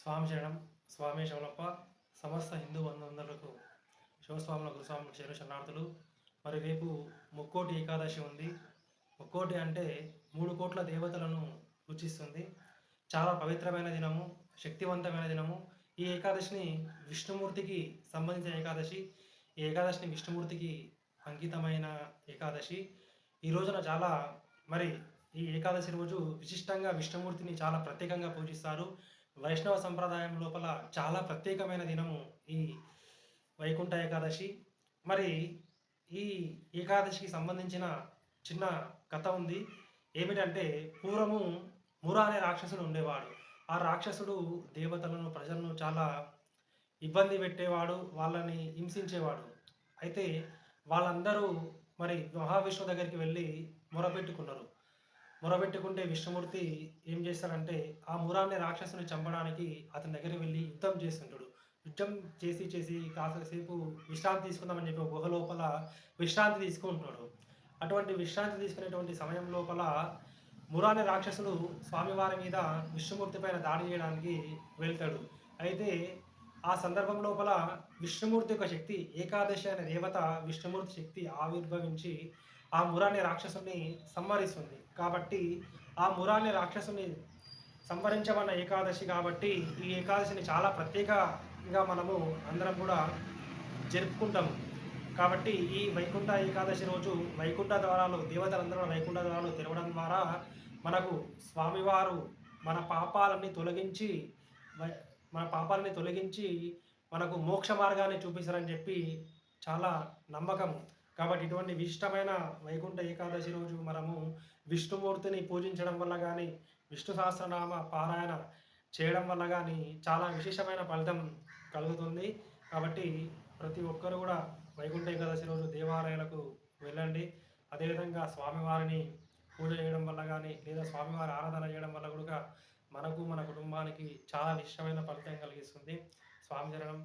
స్వామి శరణం స్వామి శవనప్ప సమస్త హిందూ బంధువులకు శివస్వాముల గురుస్వాములకు చేరు శరణార్థులు. మరి రేపు ముక్కోటి ఏకాదశి ఉంది. ముక్కోటి అంటే మూడు కోట్ల దేవతలను సూచిస్తుంది చాలా పవిత్రమైన దినము శక్తివంతమైన దినము. ఈ ఏకాదశిని విష్ణుమూర్తికి సంబంధించిన ఏకాదశి. ఈ ఏకాదశిని విష్ణుమూర్తికి అంకితమైన ఏకాదశి. ఈ రోజున చాలా మరి ఈ ఏకాదశి రోజు విశిష్టంగా విష్ణుమూర్తిని చాలా ప్రత్యేకంగా పూజిస్తారు. వైష్ణవ సంప్రదాయం లోపల చాలా ప్రత్యేకమైన దినము ఈ వైకుంఠ ఏకాదశి. మరి ఈ ఏకాదశికి సంబంధించిన చిన్న కథ ఉంది. ఏమిటంటే పూర్వము ముర అనే రాక్షసుడు ఉండేవాడు. ఆ రాక్షసుడు దేవతలను ప్రజలను చాలా ఇబ్బంది పెట్టేవాడు వాళ్ళని హింసించేవాడు. అయితే వాళ్ళందరూ మరి మహావిష్ణు దగ్గరికి వెళ్ళి మొరపెట్టుకున్నారు మొరబెట్టుకుంటే విష్ణుమూర్తి ఏం చేస్తారంటే ఆ మురాన్ని రాక్షసుని చంపడానికి అతని దగ్గర వెళ్ళి యుద్ధం చేస్తుంటాడు. యుద్ధం చేసి చేసి కాసేపు విశ్రాంతి తీసుకుందామని చెప్పి ఒక గుహ లోపల విశ్రాంతి తీసుకుంటున్నాడు. అటువంటి విశ్రాంతి తీసుకునేటువంటి సమయం లోపల మురాని రాక్షసుడు స్వామివారి మీద విష్ణుమూర్తి పైన దాడి చేయడానికి వెళ్తాడు. అయితే ఆ సందర్భం లోపల విష్ణుమూర్తి యొక్క శక్తి ఏకాదశి అనే దేవత విష్ణుమూర్తి శక్తి ఆవిర్భవించి ఆ మురాని రాక్షసుని సంహరిస్తుంది. కాబట్టి ఆ మురాని రాక్షసుని సంహరించమన్న ఏకాదశి కాబట్టి ఈ ఏకాదశిని చాలా ప్రత్యేకంగా మనము అందరం కూడా జరుపుకుంటాము కాబట్టి ఈ వైకుంఠ ఏకాదశి రోజు వైకుంఠ ద్వారాలు దేవతలందరూ వైకుంఠ ద్వారాలు తెరవడం ద్వారా మనకు స్వామివారు మన పాపాలన్నీ తొలగించి మన పాపాలని తొలగించి మనకు మోక్ష మార్గాన్ని చూపిస్తారని చెప్పి చాలా నమ్మకం. కాబట్టి ఇటువంటి విశిష్టమైన వైకుంఠ ఏకాదశి రోజు మనము విష్ణుమూర్తిని పూజించడం వల్ల కానీ విష్ణు సహస్రనామ పారాయణ చేయడం వల్ల కానీ చాలా విశేషమైన ఫలితం కలుగుతుంది. కాబట్టి ప్రతి ఒక్కరు కూడా వైకుంఠ ఏకాదశి రోజు దేవాలయాలకు వెళ్ళండి. అదేవిధంగా స్వామివారిని పూజ చేయడం వల్ల కానీ లేదా స్వామివారి ఆరాధన చేయడం వల్ల కూడా మనకు మన కుటుంబానికి చాలా విశిష్టమైన ఫలితం కలిగిస్తుంది. స్వామి జరణం